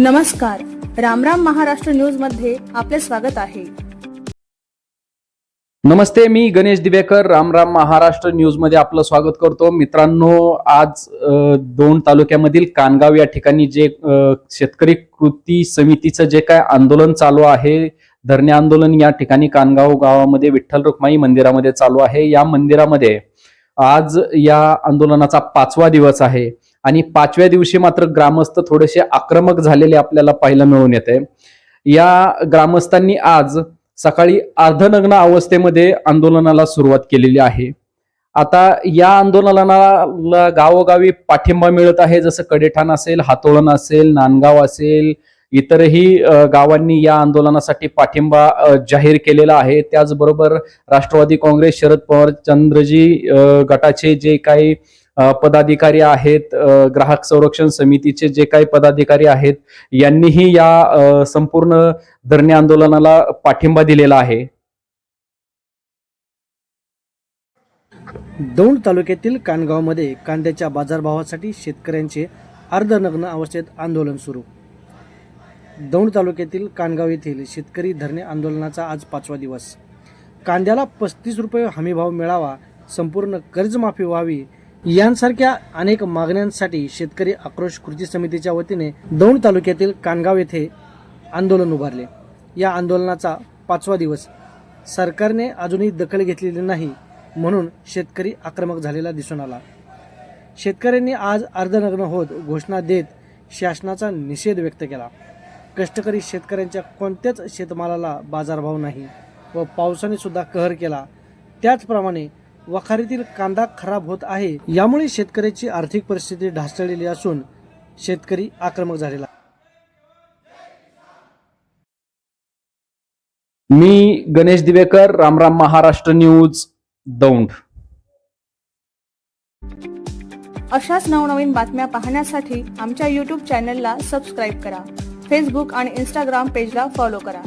नमस्कार. रामराम महाराष्ट्र न्यूजमध्ये आपले स्वागत आहे. नमस्ते मी गणेश दिवेकर. राम राम महाराष्ट्र न्यूजमध्ये आपलं स्वागत करतो. मित्रांनो आज दोन तालुक्यामधील कानगाव या ठिकाणी जे शेतकरी कृती समितीचं जे काय आंदोलन चालू आहे धरणे आंदोलन या ठिकाणी कानगाव गावामध्ये विठ्ठल रुक्माई मंदिरामध्ये चालू आहे. या मंदिरामध्ये आज या आंदोलनाचा पाचवा दिवस आहे. आणि पाचव्या दिवशी मात्र ग्रामस्थ थोडेसे आक्रमक झालेले आपल्याला पाहायला मिळून येते. या ग्रामस्थांनी आज सकाळी अर्धनग्न अवस्थेमध्ये आंदोलनाला सुरुवात केलेली आहे. आता या आंदोलनाला गावोगावी पाठिंबा मिळत आहे. जसं कडेठाण असेल हातोळण असेल नांदगाव असेल इतरही गावांनी या आंदोलनासाठी पाठिंबा जाहीर केलेला आहे. त्याचबरोबर राष्ट्रवादी काँग्रेस शरद पवार चंद्रजी गटाचे जे काही पदाधिकारी आहेत ग्राहक संरक्षण समितीचे जे काही पदाधिकारी आहेत यांनीही या संपूर्ण धरणे आंदोलनाला पाठिंबा दिलेला आहे. दौंड तालुक्यातील कानगावमध्ये कांद्याच्या बाजारभावासाठी शेतकऱ्यांचे अर्धनग्न अवस्थेत आंदोलन सुरू. दौंड तालुक्यातील कानगाव येथील शेतकरी धरणे आंदोलनाचा आज पाचवा दिवस. कांद्याला पस्तीस रुपये हमीभाव मिळावा संपूर्ण कर्जमाफी व्हावी यांसारख्या अनेक मागण्यांसाठी शेतकरी आक्रोश कृती समितीच्या वतीने दौंड तालुक्यातील कानगाव येथे आंदोलन उभारले. या आंदोलनाचा पाचवा दिवस. सरकारने अजूनही दखल घेतलेली नाही म्हणून शेतकरी आक्रमक झालेला दिसून आला. शेतकऱ्यांनी आज अर्धनग्न होत घोषणा देत शासनाचा निषेध व्यक्त केला. कष्टकरी शेतकऱ्यांच्या कोणत्याच शेतमालाला बाजारभाव नाही व पावसाने सुद्धा कहर केला. त्याचप्रमाणे वखारीतील कांदा खराब होत आहे यामुळे शेतकऱ्याची आर्थिक परिस्थिती ढासळलेली असून शेतकरी आक्रमक झालेला मी गणेश दिवेकर रामराम महाराष्ट्र न्यूज दौंड. अशाच नवनवीन बातम्या पाहण्यासाठी आमच्या यूट्यूब चॅनलला सबस्क्राईब करा. फेसबुक आणि इंस्टाग्राम पेजला फॉलो करा.